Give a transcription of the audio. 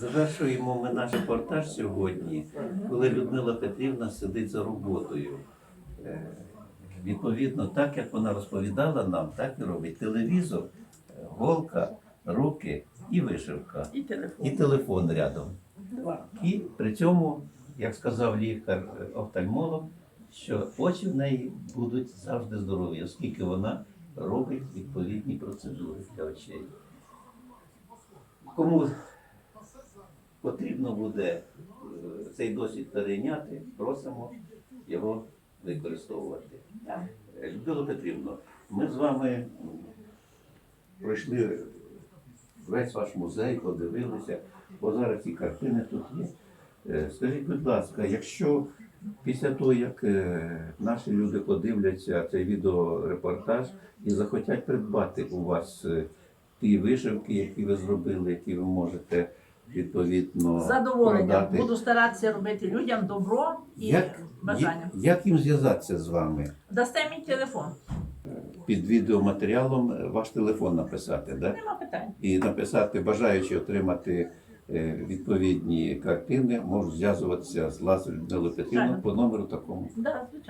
Завершуємо ми наш репортаж сьогодні, коли Людмила Петрівна сидить за роботою. Е, Відповідно, так як вона розповідала нам, так і робить телевізор, е, голка, руки і вишивка, І телефон. і телефон рядом. І при цьому, як сказав лікар е, офтальмолог, що очі в неї будуть завжди здорові, оскільки вона робить відповідні процедури для очей. Кому потрібно буде е, цей досвід перейняти, просимо його використовувати. Е, Людмила Петрівна, ми з вами пройшли весь ваш музей, подивилися, бо зараз ці картини тут є. Е, Скажіть, будь ласка, якщо після того, як наші люди подивляться цей відеорепортаж і захотять придбати у вас ті вишивки, які ви зробили, які ви можете відповідно З задоволенням. продати, Буду старатися робити людям добро і як, бажання. як їм зв'язатися з вами? Дасте мій телефон. Під відеоматеріалом е, ваш телефон написати, да? Нема питань. і написати, бажаючи отримати е, відповідні картини, можуть зв'язуватися з Лазарем Людмилою Петрівною по номеру такому. Да, звичайно.